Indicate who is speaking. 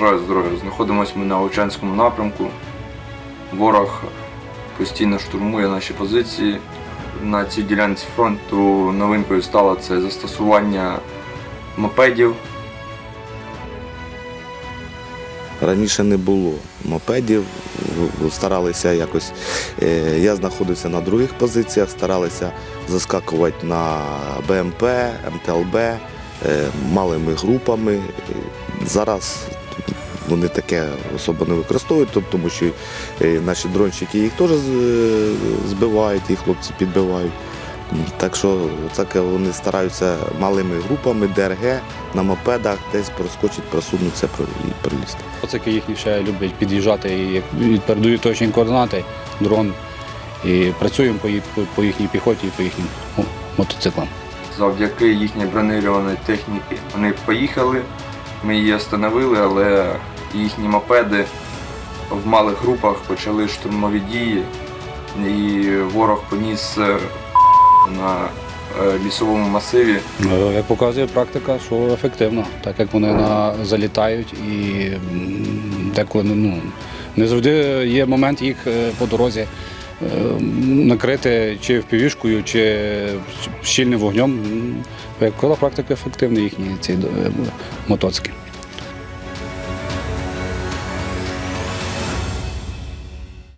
Speaker 1: Бажаю здоров'я. Знаходимося ми на Очанському напрямку. Ворог постійно штурмує наші позиції. На цій ділянці фронту новинкою стало це застосування мопедів.
Speaker 2: Раніше не було мопедів, старалися якось. е, Я знаходився на других позиціях, старалися заскакувати на БМП, МТЛБ е, малими групами. Зараз вони таке особо не використовують, тому що е, наші дронщики їх теж збивають, і хлопці підбивають. Так що так вони стараються малими групами, ДРГ на мопедах десь проскочить, просунутися про- і пролізти.
Speaker 3: Оцики їхні ще люблять під'їжджати і передають точні координати, дрон. І працюємо по, їхній піхоті і по їхнім мотоциклам.
Speaker 1: Завдяки їхній бронированій техніці вони поїхали. Ми її остановили, але їхні мопеди в малих групах почали штурмові дії, і ворог поніс е, на е, лісовому масиві.
Speaker 3: Е, Як показує практика, що ефективно, так як вони на, залітають і деколи ну, не завжди є момент їх е, по дорозі е, накрити чи впівішкою, чи щільним вогнем. М, практика ефективна їхні ці е, мотоцики.